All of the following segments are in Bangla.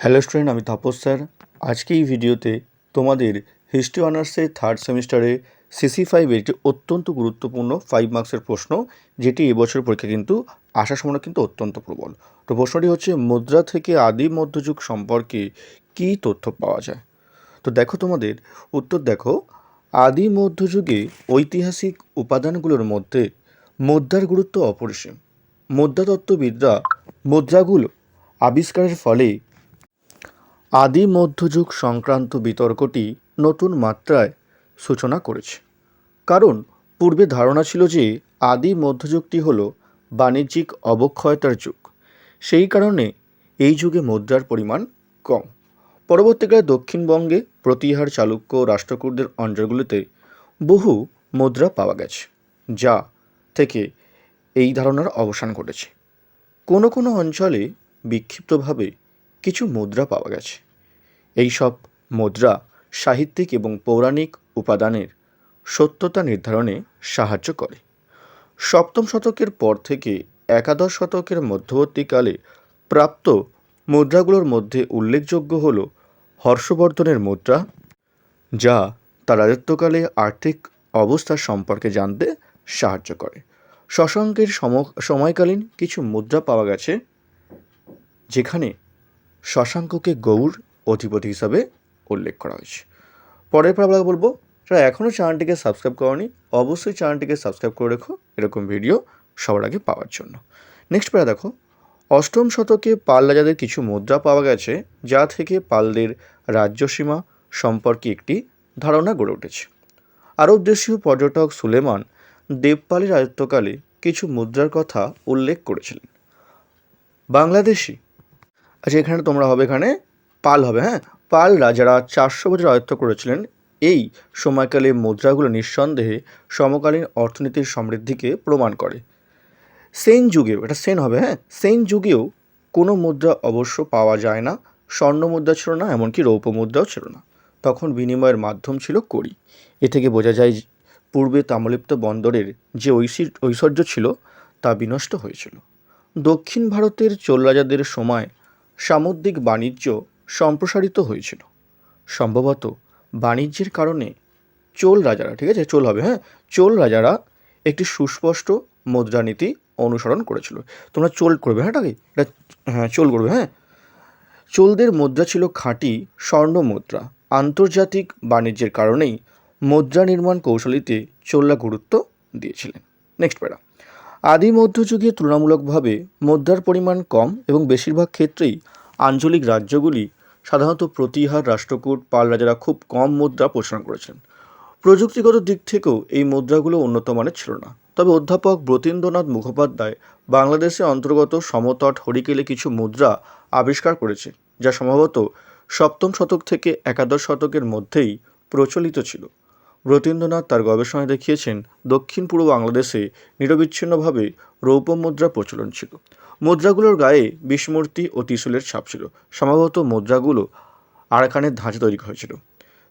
হ্যালো স্টুডেন্ট, আমি তাপস স্যার। আজকে এই ভিডিওতে তোমাদের হিস্ট্রি অনার্সের থার্ড সেমিস্টারে সিসি ফাইভের একটি অত্যন্ত গুরুত্বপূর্ণ ফাইভ মার্কসের প্রশ্ন, যেটি এবছর পরীক্ষা কিন্তু আসার সময় কিন্তু অত্যন্ত প্রবল। তো প্রশ্নটি হচ্ছে, মুদ্রা থেকে আদি মধ্যযুগ সম্পর্কে কী তথ্য পাওয়া যায়? তো দেখো তোমাদের, উত্তর দেখো, আদি মধ্যযুগে ঐতিহাসিক উপাদানগুলোর মধ্যে মুদ্রার গুরুত্ব অপরিসীম। মুদ্রাতত্ত্ববিদরা মুদ্রাগুলো আবিষ্কারের ফলে আদি মধ্যযুগ সংক্রান্ত বিতর্কটি নতুন মাত্রায় সূচনা করেছে। কারণ, পূর্বে ধারণা ছিল যে আদি মধ্যযুগটি হল বাণিজ্যিক অবক্ষয়তার যুগ। সেই কারণে এই যুগে মুদ্রার পরিমাণ কম। পরবর্তীকালে দক্ষিণবঙ্গে প্রতিহার চালুক্য রাষ্ট্রকূটদের অঞ্চলগুলিতে বহু মুদ্রা পাওয়া গেছে, যা থেকে এই ধারণার অবসান ঘটেছে। কোনো কোনো অঞ্চলে বিক্ষিপ্তভাবে কিছু মুদ্রা পাওয়া গেছে। এই সব মুদ্রা সাহিত্যিক এবং পৌরাণিক উপাদানের সত্যতা নির্ধারণে সাহায্য করে। সপ্তম শতকের পর থেকে একাদশ শতকের মধ্যবর্তীকালে প্রাপ্ত মুদ্রাগুলোর মধ্যে উল্লেখযোগ্য হল হর্ষবর্ধনের মুদ্রা, যা তার রাজত্বকালে আর্থিক অবস্থা সম্পর্কে জানতে সাহায্য করে। শশাঙ্কের সম সময়কালীন কিছু মুদ্রা পাওয়া গেছে, যেখানে শশাঙ্ককে গৌর অধিপতি হিসাবে উল্লেখ করা হয়েছে। পরের পর আমরা বলব, যারা এখনও চ্যানেলটিকে সাবস্ক্রাইব করনি, অবশ্যই চ্যানেলটিকে সাবস্ক্রাইব করে রেখো, এরকম ভিডিও সবার আগে পাওয়ার জন্য। নেক্সট প্যারা দেখো, অষ্টম শতকে পাল রাজাদের কিছু মুদ্রা পাওয়া গেছে, যা থেকে পালদের রাজ্যসীমা সম্পর্কে একটি ধারণা গড়ে উঠেছে। আরব দেশীয় পর্যটক সুলেমান দেবপালের রাজত্বকালে কিছু মুদ্রার কথা উল্লেখ করেছিলেন। বাংলাদেশি আচ্ছা এখানে তোমরা হবে এখানে পাল হবে হ্যাঁ? পাল রাজারা চারশো বছর আয়ত্ত করেছিলেন। এই সময়কালে মুদ্রাগুলো নিঃসন্দেহে সমকালীন অর্থনীতির সমৃদ্ধিকে প্রমাণ করে। সেন যুগেও এটা সেন হবে হ্যাঁ? সেন যুগেও কোনো মুদ্রা অবশ্য পাওয়া যায় না, স্বর্ণ মুদ্রা ছিল না, এমনকি রৌপ্য মুদ্রাও ছিল না। তখন বিনিময়ের মাধ্যম ছিল কড়ি। এ থেকে বোঝা যায় পূর্বে তাম্রলিপ্ত বন্দরের যে ঐশ্বর ঐশ্বর্য ছিল, তা বিনষ্ট হয়েছিল। দক্ষিণ ভারতের চোল রাজাদের সময় সামুদ্রিক বাণিজ্য সম্প্রসারিত হয়েছিল। সম্ভবত বাণিজ্যের কারণে চোল রাজারা, ঠিক আছে? চোল হবে হ্যাঁ? চোল রাজারা একটি সুস্পষ্ট মুদ্রানীতি অনুসরণ করেছিল। তোমরা চোল করবে হ্যাঁ এটাকে এটা হ্যাঁ চোল করবে হ্যাঁ? চোলদের মুদ্রা ছিল খাঁটি স্বর্ণ মুদ্রা। আন্তর্জাতিক বাণিজ্যের কারণেই মুদ্রা নির্মাণ কৌশলীতে চোলরা গুরুত্ব দিয়েছিলেন। নেক্সট প্যারা আদি মধ্যযুগে তুলনামূলকভাবে মুদ্রার পরিমাণ কম এবং বেশিরভাগ ক্ষেত্রেই আঞ্চলিক রাজ্যগুলি সাধারণত প্রতিহার, রাষ্ট্রকূট পাল রাজারা খুব কম মুদ্রা প্রচলন করেছেন। প্রযুক্তিগত দিক থেকেও এই মুদ্রাগুলো উন্নত মানের ছিল না। তবে অধ্যাপক ব্রতীন্দ্রনাথ মুখোপাধ্যায় বাংলাদেশের অন্তর্গত সমতট হরিকেলে কিছু মুদ্রা আবিষ্কার করেছে যা সম্ভবত সপ্তম শতক থেকে একাদশ শতকের মধ্যেই প্রচলিত ছিল। ব্রতীন্দ্রনাথ তার গবেষণায় দেখিয়েছেন, দক্ষিণ পূর্ব বাংলাদেশে নিরবিচ্ছিন্নভাবে রৌপ্য মুদ্রা প্রচলন ছিল। মুদ্রাগুলোর গায়ে বিস্মূর্তি ও ত্রিশূলের ছাপ ছিল। সম্ভবত মুদ্রাগুলো আরাকানের ধাঁচে তৈরি হয়েছিল।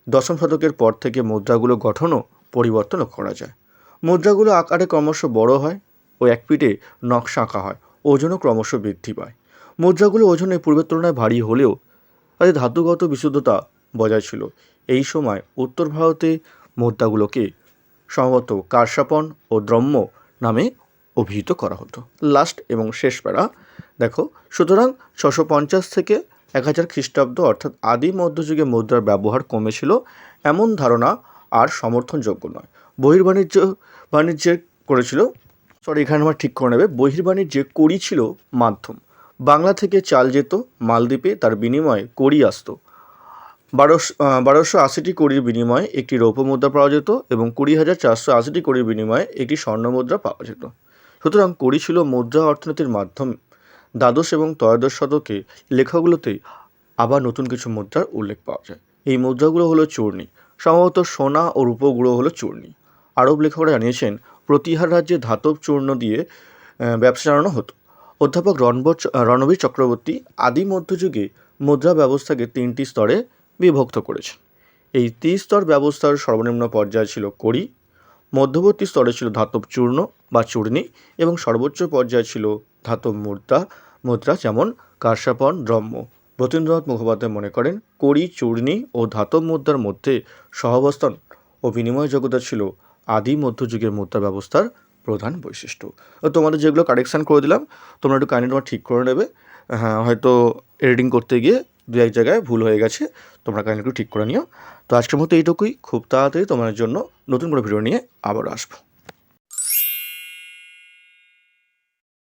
দশম শতকের পর থেকে মুদ্রাগুলো গঠনও পরিবর্তন করা যায়। মুদ্রাগুলো আকারে ক্রমশ বড় হয় ও এক পিঠে নকশা আঁকা হয়। ওজনও ক্রমশ বৃদ্ধি পায়। মুদ্রাগুলো ওজনে পূর্বের তুলনায় ভারী হলেও তাদের ধাতুগত বিশুদ্ধতা বজায় ছিল। এই সময় উত্তর ভারতে মুদ্রাগুলোকে সম্ভবত কারসাপন ও দ্রম্য নামে অভিহিত করা হতো। লাস্ট এবং শেষ প্যারা, দেখো, সুতরাং ছশো পঞ্চাশ থেকে এক হাজার খ্রিস্টাব্দ অর্থাৎ আদি মধ্যযুগে মুদ্রার ব্যবহার কমেছিল, এমন ধারণা আর সমর্থনযোগ্য নয়। বহির্বাণিজ্য, বাণিজ্যে করেছিল সরি এখানে আমার ঠিক করে নেবে, বহির্বাণিজ্যে কড়ি ছিল মাধ্যম। বাংলা থেকে চাল যেত, মালদ্বীপে তার বিনিময়ে কড়ি আসতো। বারোশো বারোশো আশিটি কোটির বিনিময়ে একটি রৌপ্য মুদ্রা পাওয়া যেত এবং কুড়ি হাজার চারশো আশিটি কোটির বিনিময়ে একটি স্বর্ণ মুদ্রা পাওয়া যেত। সুতরাং কড়ি ছিল মুদ্রা অর্থনীতির মাধ্যম। দ্বাদশ এবং ত্রয়োদশ শতকে লেখাগুলোতে আবার নতুন কিছু মুদ্রার উল্লেখ পাওয়া যায়। এই মুদ্রাগুলো হলো চূর্ণি। সম্ভবত সোনা ও রূপগুলো হলো চূর্ণি। আরব লেখকরা জানিয়েছেন, প্রতিহার রাজ্যে ধাতব চূর্ণ দিয়ে ব্যবসা চালানো হতো। অধ্যাপক রণবর রণবীর চক্রবর্তী আদি মধ্যযুগে মুদ্রা ব্যবস্থাকে তিনটি স্তরে বিভক্ত করেছেন এই ত্রিস্তর ব্যবস্থার সর্বনিম্ন পর্যায়ে ছিল কড়ি, মধ্যবর্তী স্তরে ছিল ধাতব চূর্ণ বা চূর্ণি এবং সর্বোচ্চ পর্যায়ে ছিল ধাতব মুদ্রা মুদ্রা যেমন কারসাপন দ্রম্য রতীন্দ্রনাথ মুখোপাধ্যায় মনে করেন, কড়ি, চূর্ণি ও ধাতব মুদ্রার মধ্যে সহাবস্থান ও বিনিময় বিনিময়যোগ্যতা ছিল আদি মধ্যযুগের মুদ্রা ব্যবস্থার প্রধান বৈশিষ্ট্য। তো তোমাদের যেগুলো কারেকশান করে দিলাম, তোমরা একটু কাইন্ডলি তোমার ঠিক করে নেবে। হ্যাঁ হয়তো এডিটিং করতে গিয়ে দু এক জায়গায় ভুল হয়ে গেছে, তোমরা কাইন্ডলি একটু ঠিক করে নিও। তো আজকের মতো এইটুকুই। খুব তাড়াতাড়ি তোমাদের জন্য নতুন করে ভিডিও নিয়ে আবার আসব।